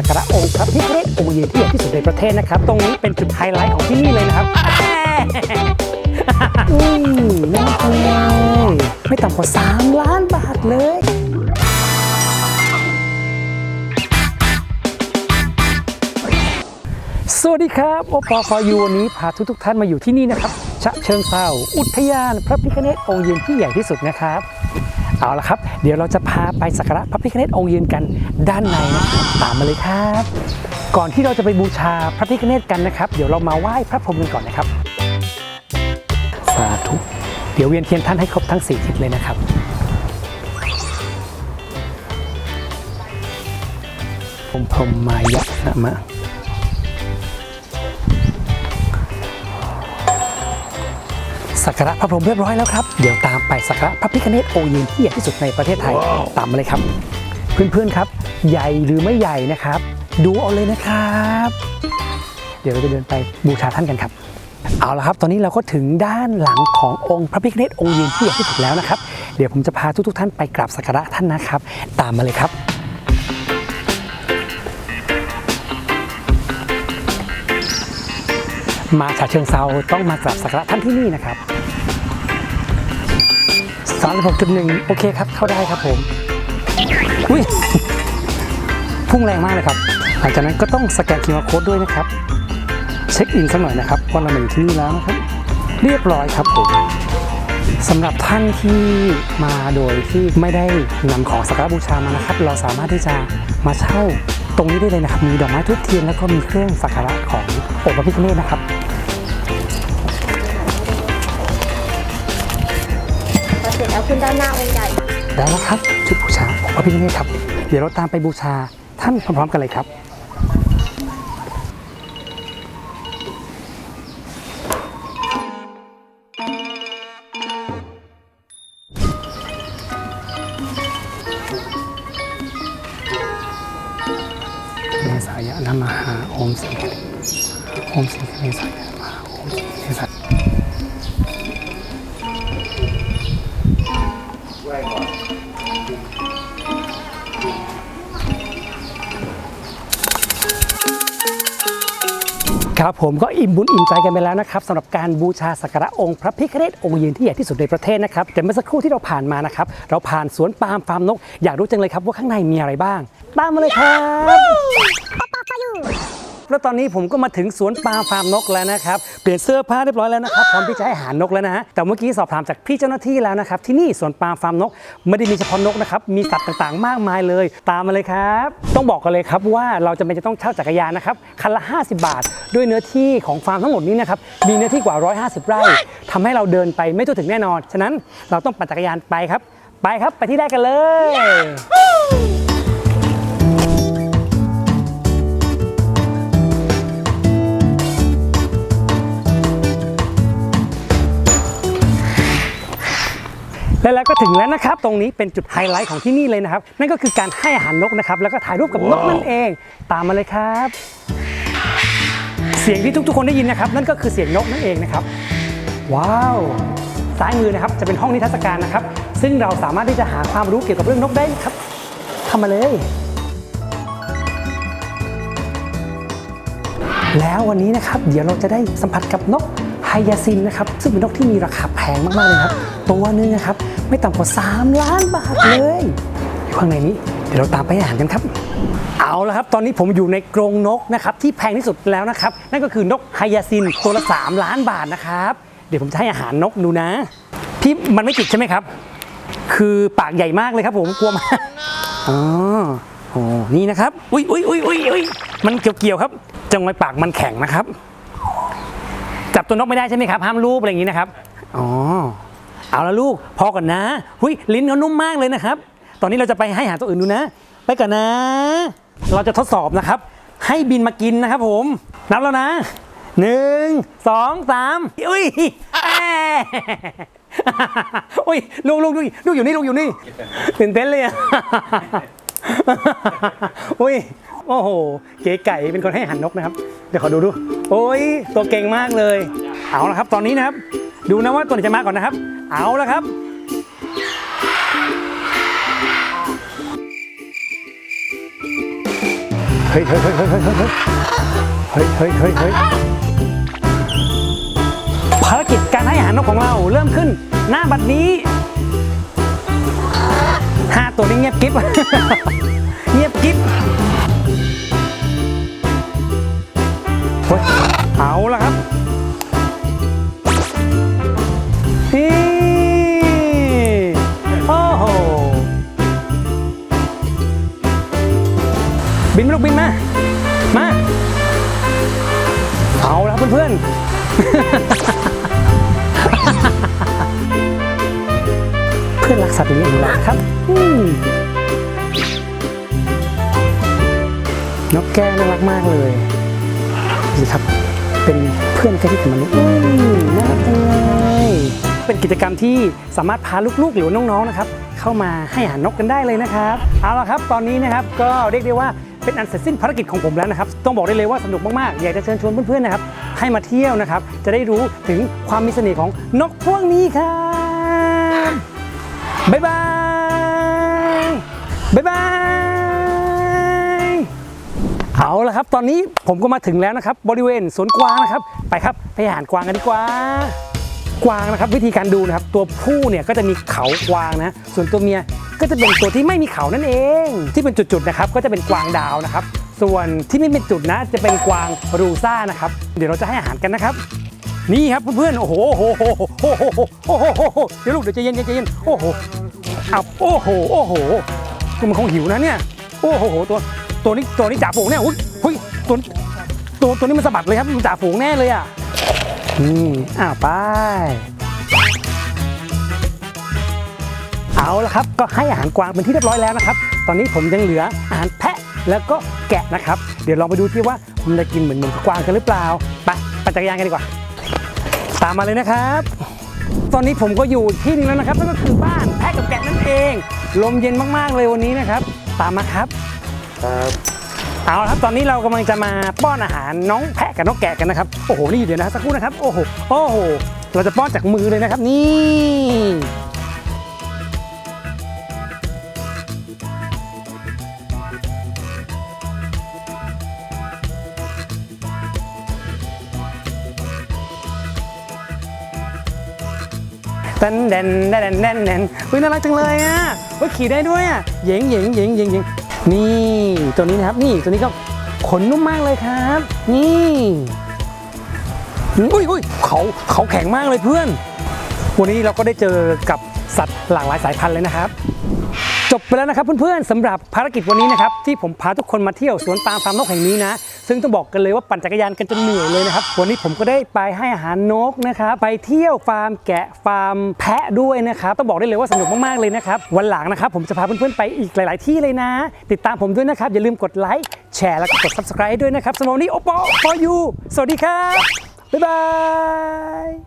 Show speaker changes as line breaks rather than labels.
สักการะองค์พระพิฆเนศองค์ยืนที่ใหญ่ที่สุดในประเทศนะครับ ตรงนี้เป็นจุดไฮไลท์ของที่นี่เลยนะครับอืมน่าทานเลยไม่ต่ำกว่า 3 ล้านบาทเลยสวัสดีครับโอปอฟอยูวันนี้พาทุกทุกๆท่านมาอยู่ที่นี่นะครับชะเชิงเซาอุทยาน พระพิฆเนศองค์ยืนที่ใหญ่ที่สุดนะครับ เอาละครับ เดี๋ยวเราจะพาไปสักการะพระพิฆเนศองค์ยืนกันด้านในนะครับตามมาเลยครับ ก่อนที่เราจะไปบูชาพระพิฆเนศกันนะครับ เดี๋ยวเรามาไหว้พระพรหมกันก่อนนะครับ สาธุ เดี๋ยวเวียนเทียนท่านให้ครบทั้งสี่ทิศเลยนะครับผมพรหมมายะนะมะ สักการะพระพรหมเรียบร้อยแล้วครับ เดี๋ยวตามไปสักการะพระพิฆเนศองค์ยืนที่ใหญ่ที่สุดในประเทศไทย ตามมาเลยครับ เพื่อนๆครับ ใหญ่หรือไม่ใหญ่นะครับ ดูเอาเลยนะครับ เดี๋ยวเราจะเดินไปบูชาท่านกันครับ เอาละครับ ตอนนี้เราก็ถึงด้านหลังขององค์พระพิฆเนศองค์ยืนที่ใหญ่ที่สุดแล้วนะครับ เดี๋ยวผมจะพาทุกๆท่านไปกราบสักการะท่านนะครับ ตามมาเลยครับ มาฉะเชิงเซาต้องมากราบสักการะท่านที่นี่นะครับสามสิบหกจุดหนึ่งโอเคครับ เข้าได้ครับผม อุ้ย พุ่งแรงมากเลยครับ หลังจากนั้นก็ต้องสแกน QR Code ด้วยนะครับ เช็คอินสักหน่อยนะครับว่าเรามาอยู่ที่นี่แล้วนะครับ เรียบร้อยครับผมสำหรับท่านที่มาโดยที่ไม่ได้นำของสักการบูชามานะครับ เราสามารถที่จะมาเช่าตรงนี้ได้เลยนะครับ มีดอกไม้ทุบเทียนแล้วก็มีเครื่องสักการะขององค์พระพิฆเนศนะครับ
สร็จแล้วขึ้นด้านหน้าองค์ใหญ่
ได้แล้วครับชุดบูชาองพระพิฆเนศครับ เดี๋ยวเราตามไปบูชาท่านพร้อมๆกันเลยครับเนสายะนะมหาโอมสิงห์โอมสิงห์เนสายะ ครับผมก็อิ่มบุญอิ่มใจกันไปแล้วนะครับสำหรับการบูชาสักการะองค์พระพิฆเนศองค์ยืนที่ใหญ่ที่สุดในประเทศนะครับแต่เมื่อสักครู่ที่เราผ่านมานะครับเราผ่านสวนปาล์มฟาร์มนก อยากรู้จังเลยครับว่าข้างในมีอะไรบ้าง ตามมาเลยครับ แล้วตอนนี้ผมก็มาถึงสวนปล์มฟาร์มนกแล้วนะครับ เปลี่ยนเสื้อผ้าเรียบร้อยแล้วนะครับ พร้อมที่จะให้อาหารนกแล้วนะฮะ แต่เมื่อกี้สอบถามจากพี่เจ้าหน้าที่แล้วนะครับ ที่นี่สวนปล์มฟาร์มนกไม่ได้มีเฉพาะนกนะครับ มีสัตว์ต่างๆ มากมายเลย ตามมาเลยครับ ต้องบอกกันเลยครับว่าเราจะเป็นจะต้องเช่าจักรยานนะครับ คันละ 50 บาท ด้วยเนื้อที่ของฟาร์มทั้งหมดนี้นะครับ มีเนื้อที่กว่า 150 ไร่ทำให้เราเดินไปไม่ทั่วถึงแน่นอน ฉะนั้นเราต้องปั่นจักรยานไปครับ ไปครับ ไปที่แรกกันเลย และแล้วก็ถึงแล้วนะครับ ตรงนี้เป็นจุดไฮไลท์ของที่นี่เลยนะครับ นั่นก็คือการให้อาหารนกนะครับ แล้วก็ถ่ายรูปกับนกนั่นเอง ตามมาเลยครับ เสียงที่ทุกๆ คนได้ยินนะครับ นั่นก็คือเสียงนกนั่นเองนะครับ ว้าว ซ้ายมือนะครับจะเป็นห้องนิทรรศการนะครับ ซึ่งเราสามารถที่จะหาความรู้เกี่ยวกับเรื่องนกได้ครับเข้ามาเลยแล้ววันนี้นะครับเดี๋ยวเราจะได้สัมผัสกับนกไฮยาซินนะครับ ซึ่งเป็นนกที่มีราคาแพงมากๆเลยครับ ตัวหนึงนะครับ ไม่ต่ำกว่า 3 ล้านบาทเลยอยู่ข้างในนี้ เดี๋ยวเราตามไปอาหารกันครับ เอาละครับ ตอนนี้ผมอยู่ในกรงนกนะครับที่แพงที่สุดแล้วนะครับ นั่นก็คือนกไฮยาซินตัวละ 3 ล้านบาทนะครับ เดี๋ยวผมจะให้อาหารนกดูนะพี่มันไม่ติดใช่ไหมครับ คือปากใหญ่มากเลยครับผมกลัวมากอ๋อโอ้นี่นะครับ อุ้ยอุ้ยอุ้ยอุ้ยอุ้ยมันเกี่ยวๆครับ จังไว้ปากมันแข็งนะครับ จับตัวนกไม่ได้ใช่ไหมครับ ห้ามรูปอะไรอย่างนี้นะครับ อ๋อ เอาละลูก พอก่อนนะหุยลิ้นเขานุ่มมากเลยนะครับ ตอนนี้เราจะไปให้หาตัวอื่นดูนะ ไปก่อนนะ เราจะทดสอบนะครับ ให้บินมากินนะครับผม นับแล้วนะหนึ่งสองสามอุ้ยแอุ้ยลูกลูกลูกลูกอยู่นี่ลูกอยู่นี่ตื่นเต้นเลยอะอุ้ยโอ้โห เก๋ไก่เป็นคนให้หารนกนะครับ เดี๋ยวขอดูดู โอ้ยตัวเก่งมากเลย เอาละครับ ตอนนี้นะครับ ดูนะว่าตัวไหนจะมาก่อนนะครับ เอาละครับ เฮ้ยเฮ้ยเฮ้ยเฮ้ยเฮ้ยเฮ้ยเฮ้ยเฮ้ยเฮ้ยภารกิจการให้อาหารนกของเราเริ่มขึ้น หน้าบัดนี้ห้าตัวนี้เงียบกิ๊บ บินมลูกบินมา มา เอาแล้วเพื่อนๆ เพื่อนรักสัตว์เลี้ยงของเราครับ นกแก้วน่ารักมากเลยนี่ครับ เป็นเพื่อนใกล้ชิดกับมนุษย์น่ารักจังเลยเป็นกิจกรรมที่สามารถพาลูกๆหรือน้องๆนะครับ เข้ามาให้อาหารนกกันได้เลยนะครับ เอาละครับ ตอนนี้นะครับก็เรียกได้ว่า เป็นอันเสร็จสิ้นภารกิจของผมแล้วนะครับ ต้องบอกได้เลยว่าสนุกมากๆ อยากจะเชิญชวนเพื่อนๆนะครับให้มาเที่ยวนะครับ จะได้รู้ถึงความมีเสน่ห์ของนกพวกนี้ครับบ๊ายบายบ๊ายบายเอาละครับ ตอนนี้ผมก็มาถึงแล้วนะครับ บริเวณสวนกวางนะครับ ไปครับ ไปหาอาหารกวางกันดีกว่า กวางนะครับ วิธีการดูนะครับ ตัวผู้เนี่ยก็จะมีเขากวางนะ ส่วนตัวเมียก็จะเป็นตัวที่ไม่มีเขานั่นเอง ที่เป็นจุดๆนะครับ ก็จะเป็นกวางดาวนะครับ ส่วนที่ไม่เป็นจุดนะจะเป็นกวางรูซ่านะครับ เดี๋ยวเราจะให้อาหารกันนะครับ นี่ครับเพื่อนๆโอ้โหโอ้โหโอ้โหโอ้โหโอ้โหเดี๋ยวลูกเดี๋ยวใจเย็นใจเย็นโอ้โหเอาโอ้โหโอ้โหตัวมันคงหิวนะเนี่ยโอ้โหตัวตัวนี้ตัวนี้จ่าฝูงเนี่ยหุ้ยตัวตัวตัวนี้มันสะบัดเลยครับมันจ่าฝูงแน่เลยอะ อืมอ่าไป เอาละครับก็ให้อาหารกวางเป็นที่เรียบร้อยแล้วนะครับ ตอนนี้ผมยังเหลืออาหารแพะแล้วก็แกะนะครับ เดี๋ยวลองไปดูที่ว่ามันจะกินเหมือนเหมือนกวางกันหรือเปล่าไปปั่นจักรยานกันดีกว่า ตามมาเลยนะครับ ตอนนี้ผมก็อยู่ที่นึงแล้วนะครับนั่นก็คือบ้านแพะกับแกะนั่นเอง ลมเย็นมากๆเลยวันนี้นะครับ ตามมาครับ เอาละครับตอนนี้เรากำลังจะมาป้อนอาหารน้องแพะกับน้องแกะกันนะครับโอ้โหนี่เดี๋ยวนะสักครู่นะครับโอ้โหโอ้โหเราจะป้อนจากมือเลยนะครับนี่เต้นเด่นเด่นเด่นเด่นอุ้ยน่ารักจังเลยอะอุ้ยขี่ได้ด้วยอะเหยงเหยงเหยงเหยงเหยง นี่ตัวนี้นะครับ นี่ตัวนี้ก็ขนนุ่มมากเลยครับ นี่อุ้ยอุ้ยเขาเขาแข็งมากเลยเพื่อน วันนี้เราก็ได้เจอกับสัตว์หลากหลายสายพันธุ์เลยนะครับ จบไปแล้วนะครับเพื่อนๆสำหรับภารกิจวันนี้นะครับที่ผมพาทุกคนมาเที่ยวสวนปาล์มฟาร์มนกแห่งนี้นะ ซึ่งต้องบอกกันเลยว่าปั่นจักรยานกันจนเหนื่อยเลยนะครับวันนี้ผมก็ได้ไปให้อาหารนกนะครับไปเที่ยวฟาร์มแกะฟาร์มแพะด้วยนะครับต้องบอกได้เลยว่าสนุกมากๆเลยนะครับวันหลังนะครับผมจะพาเพื่อนๆไปอีกหลาย ๆที่เลยนะ ติดตามผมด้วยนะครับอย่าลืมกดไลค์แชร์แล้วก็กด subscribe ด้วยนะครับสำหรับวันนี้โอปอ for you สวัสดีครับบ๊ายบาย